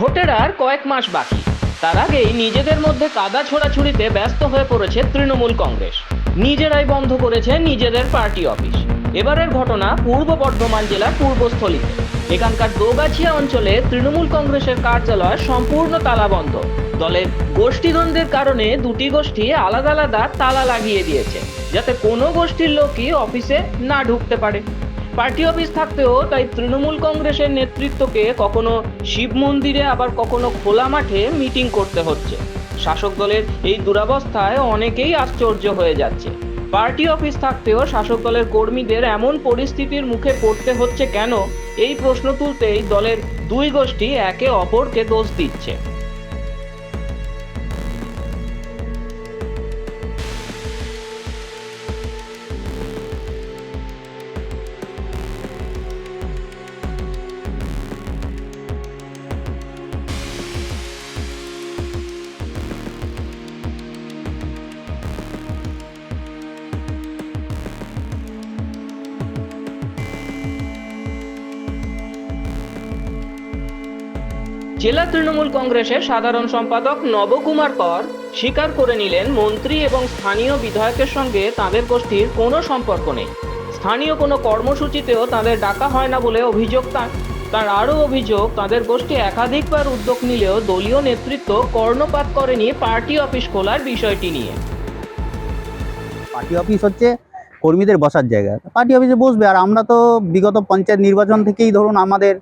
ভোটের আর কয়েক মাস বাকি। তার আগেই নিজেদের মধ্যে কাদা ছোড়াছুড়িতে ব্যস্ত হয়ে পড়েছে তৃণমূল কংগ্রেস। নিজেরাই বন্ধ করেছে নিজেদের পার্টি অফিস। এবারের ঘটনা পূর্ব বর্ধমান জেলার পূর্বস্থলীতে। এখানকার দোগাছিয়া অঞ্চলে তৃণমূল কংগ্রেসের কার্যালয় সম্পূর্ণ তালাবন্ধ দলের গোষ্ঠীদ্বন্দ্বের কারণে দুটি গোষ্ঠী আলাদা আলাদা তালা লাগিয়ে দিয়েছে, যাতে কোনো গোষ্ঠীর লোকই অফিসে না ঢুকতে পারে। পার্টি অফিস থাকতেও তাই তৃণমূল কংগ্রেসের নেতৃত্বকে কখনো শিব মন্দিরে, আবার কখনো খোলা মাঠে মিটিং করতে হচ্ছে। শাসক দলের এই দুরাবস্থায় অনেকেই আশ্চর্য হয়ে যাচ্ছে। পার্টি অফিস থাকতেও শাসক দলের কর্মীদের এমন পরিস্থিতির মুখে পড়তে হচ্ছে কেন? এই প্রশ্ন তুলতেই দলের দুই গোষ্ঠী একে অপরকে দোষ দিচ্ছে। জেলা তৃণমূল কংগ্রেসের সাধারণ সম্পাদক নবকুমার কর স্বীকার করে নিলেন মন্ত্রী এবং স্থানীয় বিধায়কের সঙ্গে তাদের গোষ্ঠীর কোনো সম্পর্ক নেই। স্থানীয় কোনো কর্মসূচিতেও তাদের ডাকা হয় না বলে অভিযোগ তার। তার আরও অভিযোগ, তাদের গোষ্ঠী একাধিকবার উদ্যোগ নিলেও দলীয় নেতৃত্ব কর্ণপাত করেনি পার্টি অফিস খোলার বিষয়টি নিয়ে। পার্টি অফিস হচ্ছে কর্মীদের বসার জায়গা। পার্টি অফিসে বসবে আর আমরা তো বিগত পঞ্চায়েত নির্বাচন থেকেই ধরুন আমাদের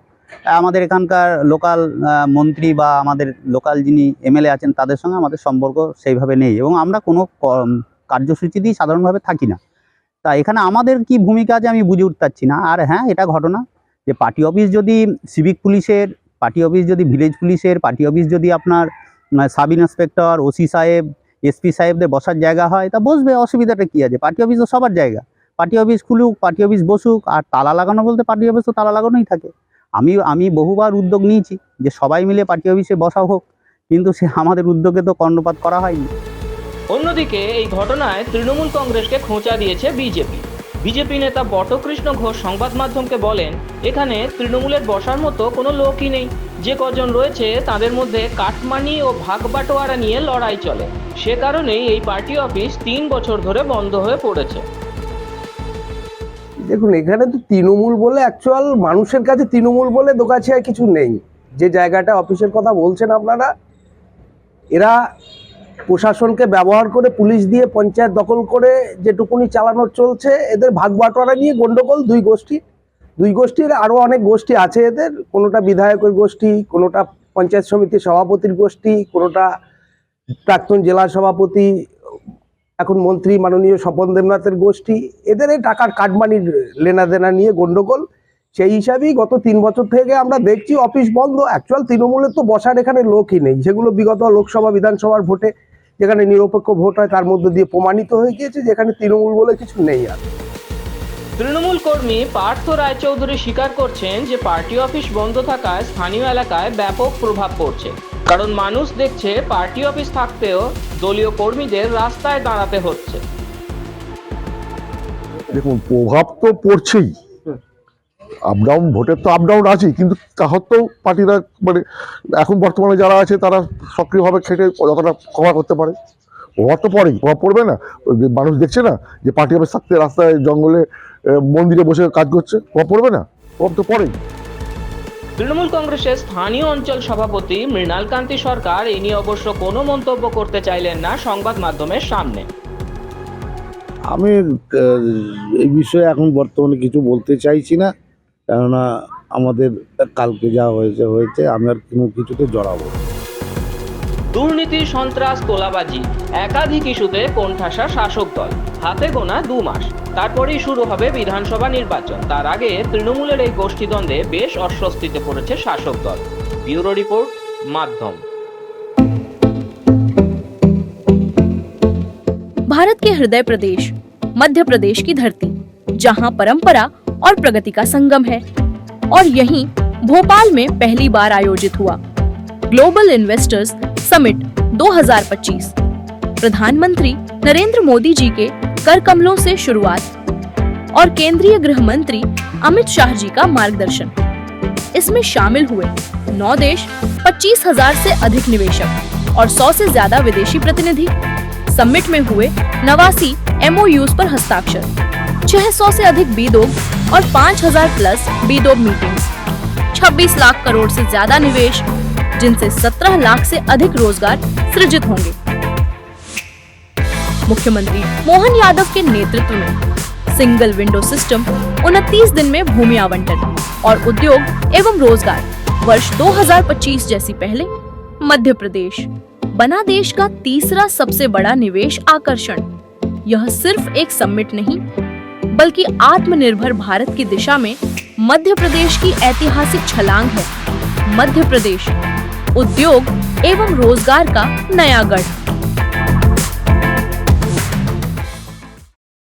আমাদের এখানকার লোকাল মন্ত্রী বা আমাদের লোকাল যিনি এমএলএ আছেন, তাদের সঙ্গে আমাদের সম্পর্ক সেইভাবে নেই এবং আমরা কোনো ক- কার্যসূচিতেই সাধারণভাবে থাকি না। তা এখানে আমাদের কি ভূমিকা আছে আমি বুঝে উঠতে পারছি না। আর হ্যাঁ এটা ঘটনা যে পার্টি অফিস যদি সিভিক পুলিশের পার্টি অফিস যদি ভিলেজ পুলিশের পার্টি অফিস যদি আপনার সাব ইন্সপেক্টর ওসি সাহেব এসপি সাহেবদের বসার জায়গা হয়, তা বসবে, অসুবিধাটা কি আছে? পার্টি অফিস তো সবার জায়গা। পার্টি অফিস খুলুক পার্টি অফিস বসুক, আর তালা লাগানো বলতে পার্টি অফিস তো তালা লাগানোই থাকে। আমি আমি বহুবার উদ্যোগ নিয়েছি যে সবাই মিলে পার্টি অফিসে বসা হোক, কিন্তু সে আমাদের উদ্যোগে তো কর্ণপাত করা হয়নি। অন্যদিকে এই ঘটনায় তৃণমূল কংগ্রেসকে খোঁচা দিয়েছে বিজেপি। বিজেপি নেতা বটকৃষ্ণ ঘোষ সংবাদ মাধ্যমকে বলেন, এখানে তৃণমূলের বসার মতো কোনো লোকই নেই। যে কজন রয়েছে তাদের মধ্যে কাটমানি ও ভাগ বাটোয়ারা নিয়ে লড়াই চলে। সে কারণেই এই পার্টি অফিস তিন বছর ধরে বন্ধ হয়ে পড়েছে। দেখুন, এখানে তো তৃণমূল বলে অ্যাকচুয়াল মানুষের কাছে তৃণমূল বলে দোকাছিয়া কিছু নেই। যে জায়গাটা অফিসের কথা বলছেন আপনারা, এরা প্রশাসনকে ব্যবহার করে পুলিশ দিয়ে পঞ্চায়েত দখল করে যেটুকুনি চালানো চলছে, এদের ভাগ বাটোয়ারা নিয়ে গন্ডগোল, দুই গোষ্ঠী। দুই গোষ্ঠীর আরও অনেক গোষ্ঠী আছে এদের, কোনোটা বিধায়কের গোষ্ঠী, কোনোটা পঞ্চায়েত সমিতির সভাপতির গোষ্ঠী, কোনোটা প্রাক্তন জেলা সভাপতি এখন মন্ত্রী মাননীয় স্বপন দেবনাথের গোষ্ঠী, এদের এই টাকার কাটমানির লেনাদেনা নিয়ে গন্ডগোল। সেই হিসাবেই গত তিন বছর থেকে আমরা দেখছি অফিস বন্ধ। অ্যাকচুয়াল তৃণমূলের তো বসার এখানে লোকই নেই। যেগুলো বিগত লোকসভা, বিধানসভার ভোটে যেখানে নিরপেক্ষ ভোট হয়, তার মধ্যে দিয়ে প্রমাণিত হয়ে গিয়েছে যেখানে তৃণমূল বলে কিছু নেই আর। তৃণমূল কর্মী পার্থ রায়চৌধুরী স্বীকার করছেন যে পার্টি অফিস বন্ধ থাকায় স্থানীয় এলাকায় ব্যাপক প্রভাব পড়ছে। কারণ মানুষ দেখছে পার্টি অফিস থাকতেও দলীয় কর্মীদের রাস্তায় দাঁড়াতে হচ্ছে। দেখুন, প্রভাব তো পড়ছেই। আপ ডাউন ভোটের তো আপ ডাউন আছেই, কিন্তু তা সত্ত্বেও পার্টিরা মানে এখন বর্তমানে যারা আছে, তারা সক্রিয়ভাবে খেটে যতটা কভার করতে পারে। প্রভাব তো পড়েই, প্রভাব পড়বে না। মানুষ দেখছে না যে পার্টি অফিস থাকতে রাস্তায় জঙ্গলে মন্দিরে বসে কাজ করছে, প্রভাব পড়বে না। প্রভাব তো পড়েই। তৃণমূল কংগ্রেসের স্থানীয় অঞ্চল সভাপতি মৃণাল কান্তি সরকার এ নিয়ে অবশ্য কোনো মন্তব্য করতে চাইলেন না সংবাদ মাধ্যমের সামনে আমি এই বিষয়ে এখন বর্তমানে কিছু বলতে চাইছি না কেননা আমাদের কালকে যা হয়েছে হয়েছে আমি আর কোনো কিছুতে জড়াবো। দুর্নীতি সন্ত্রাস তোলাবাজি একাধিক ইস্যুতে কোণঠাসা শাসক দল হাতে গোনা দু মাস তারপরেই শুরু হবে বিধানসভা নির্বাচন তার আগে তৃণমূলের এই গোষ্ঠীদ্বন্দ্বে বেশ অস্বস্তিতে পড়েছে শাসক দল ব্যুরো রিপোর্ট মাধ্যম भारत के हृदय प्रदेश मध्य प्रदेश की धरती जहां परंपरा और प्रगति का संगम है और यहीं भोपाल में पहली बार आयोजित हुआ ग्लोबल इन्वेस्टर्स समिट 2025 प्रधानमंत्री नरेंद्र मोदी जी के कर कमलों से शुरुआत। और केंद्रीय गृह मंत्री अमित शाह जी का मार्गदर्शन। इसमें शामिल हुए नौ देश, पच्चीस हज़ार से अधिक निवेशक और सौ से ज़्यादा विदेशी प्रतिनिधि। समिट में हुए नवासी एमओयूज पर हस्ताक्षर। 600 से अधिक बीदोग और 5000 प्लस बीदोग मीटिंग्स। 26 लाख करोड़ से ज़्यादा निवेश, जिनसे 17 लाख से अधिक रोज़गार सृजित होंगे। मुख्यमंत्री मोहन यादव के नेतृत्व में सिंगल विंडो सिस्टम 29 दिन में भूमि आवंटन और उद्योग एवं रोज़गार वर्ष 2025 जैसी पहले मध्य प्रदेश बना देश का तीसरा सबसे बड़ा निवेश आकर्षण। यह सिर्फ़ एक समिट नहीं, बल्कि आत्मनिर्भर भारत की दिशा में मध्य प्रदेश की ऐतिहासिक छलांग है। मध्य प्रदेश, उद्योग एवं रोज़गार का नया गढ़।